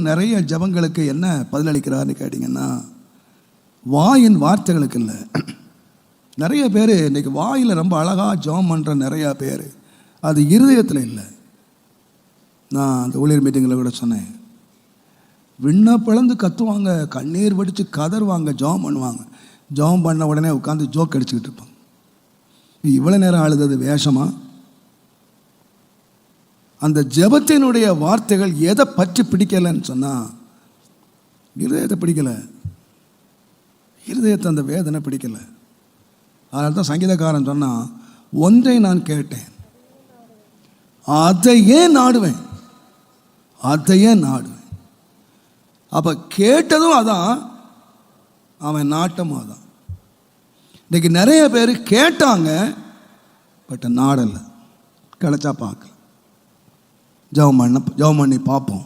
நிறைய ஜபங்களுக்கு என்ன பதிலளிக்கிறார்னு கேட்டிங்கன்னா வாயின் வார்த்தைகளுக்கு இல்லை. நிறைய பேர் இன்னைக்கு வாயில் ரொம்ப அழகாக ஜபம் பண்ணுற நிறையா பேர். அது இருதயத்தில் இல்லை. நான் அந்த ஊழியர் மீட்டிங்கில் கூட சொன்னேன். விண்ண பிளந்து கத்துவாங்க கண்ணீர் வடித்து கதறுவாங்க ஜபம் பண்ணுவாங்க. ஜெபம் பண்ண உடனே உட்காந்து ஜோக் அடிச்சுக்கிட்டு இருப்பாங்க இவ்வளோ நேரம் அழுதது வேஷமாக அந்த ஜெபத்தினுடைய வார்த்தைகள் எதை பற்றி பிடிக்கலைன்னு சொன்னால் இருதயத்தை பிடிக்கலை. இருதயத்தை அந்த வேதனை பிடிக்கலை. அதனால தான் சங்கீதக்காரன் சொன்னால் ஒன்றை நான் கேட்டேன் அதையே நாடுவேன் அதையே நாடுவேன். அப்போ கேட்டதும் அதான் அவன் நாட்டமும் அதான். இன்றைக்கி நிறைய பேர் கேட்டாங்க பட் நாடலை. கிடச்சா பார்க்கல ஜெபம் பண்ண ஜெபம் பண்ணி பார்ப்போம்.